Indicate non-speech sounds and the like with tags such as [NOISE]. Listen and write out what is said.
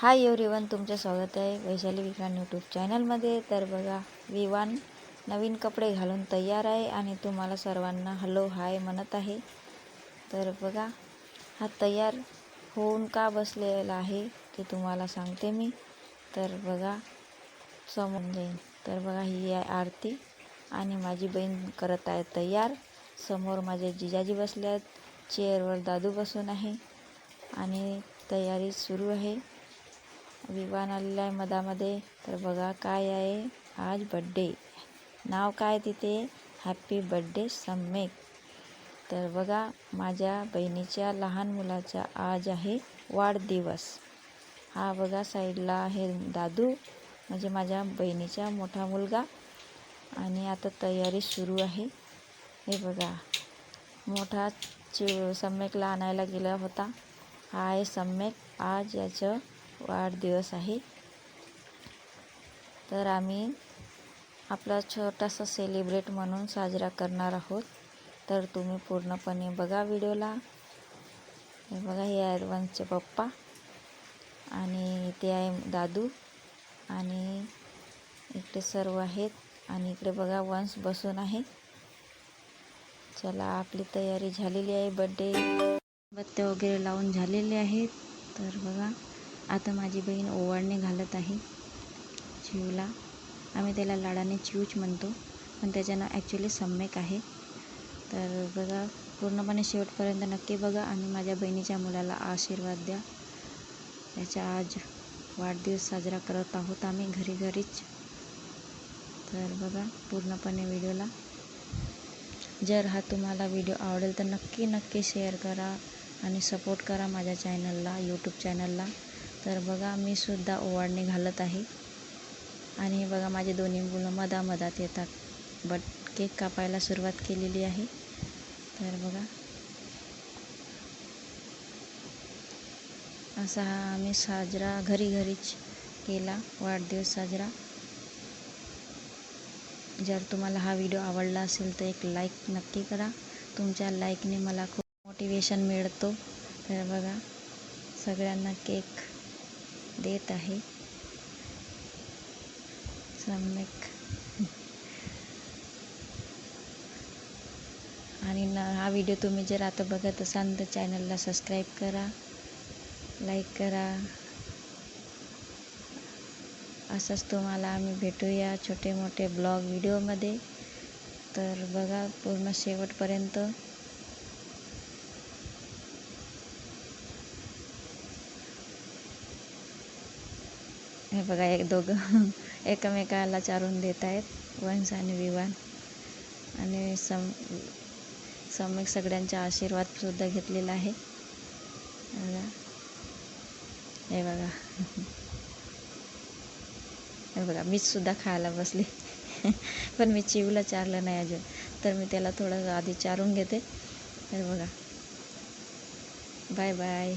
Hi everyone तुमचं स्वागत आहे वैशाली विक्रांत यूट्यूब चॅनलमध्ये तर बघा विवान नवीन कपडे घालून तयार आहे आणि तुम्हाला सर्वांना हॅलो हाय म्हणत आहे. तर बघा हा तयार होऊन का बसलेला आहे ते तुम्हाला सांगते मी. तर बघा समोर जाईन तर बघा ही आहे आरती आणि माझी बहीण करत आहे तयार. समोर माझे जिजाजी बसले आहेत चेअरवर दादू बसून आहे आणि तयारी सुरू आहे. विवान आलेला आहे मधामध्ये. तर बघा काय आहे. आज बड्डे नाव काय तिथे? हॅपी बड्डे सम्यक. तर बघा माझ्या बहिणीच्या लहान मुलाचा आज आहे वाढदिवस. हा बघा साईडला आहे दादू. म्हणजे माझ्या बहिणीचा मोठा मुलगा. आणि आता तयारी सुरू आहे. हे बघा. मोठा चि सम्यकला आणायला गेला होता. हा आहे सम्यक. आज याचं वाढदिवस आहे. तर आम्ही आपला छोटासा सेलिब्रेट म्हणून साजरा करणार आहोत. तर तुम्ही पूर्णपणे बघा व्हिडिओला. हे बघा हे आहे वंशचे पप्पा आणि इथे आहे दादू आणि इकडे सर्व आहेत आणि इकडे बघा वंश बसून आहे. चला आपली तयारी झालेली आहे. बड्डे बत्त्या वगैरे लावून झालेले आहेत. तर बघा. आता माझी बहीण ओवाळणे घालत आहे. चिवला. आम्ही त्याला लाडाने चिवच म्हणतो पण त्याचं नाव ॲक्च्युली सम्यक आहे. तर बघा पूर्णपणे शेवटपर्यंत नक्की बघा आणि माझ्या बहिणीच्या मुलाला आशीर्वाद द्या. त्याचा आज वाढदिवस साजरा करत आहोत आम्ही घरी घरीच. तर बघा पूर्णपणे व्हिडिओला. जर हा तुम्हाला व्हिडिओ आवडेल तर नक्की नक्की शेअर करा आणि सपोर्ट करा माझ्या चॅनलला यूट्यूब चॅनलला तर बघा मी सुद्धा ओवाळणी घालत आहे. आणि हे बघा माझे दोन्ही मुलं मधामधात येतात. बट केक कापायला सुरुवात केलेली आहे. तर बघा. असा हा आम्ही साजरा घरी घरीच केला वाढदिवस साजरा. जर तुम्हाला हा व्हिडिओ आवडला असेल तर एक लाईक नक्की करा. तुमच्या लाईकने मला खूप मोटिवेशन मिळतो. तर बघा सगळ्यांना केक देत आहे. सम्यक. आणि न हा व्हिडिओ तुम्ही जर आता बघत असाल तर चॅनलला सबस्क्राईब करा लाईक करा. असंच तुम्हाला आम्ही भेटूया छोटे मोठे ब्लॉग व्हिडिओमध्ये तर बघा पूर्ण शेवटपर्यंत. हे बघा एक दोघं [LAUGHS] एकमेकाला चारून देत आहेत वंश आणि विवान आणि सम सम्यक सगळ्यांचा आशीर्वादसुद्धा घेतलेला आहे. हे बघा. [LAUGHS] हे बघा मीच सुद्धा खायला बसली. [LAUGHS] पण मी चिवला चारलं नाही अजून. तर मी त्याला थोडं आधी चारून घेते. हे बघा. Bye bye.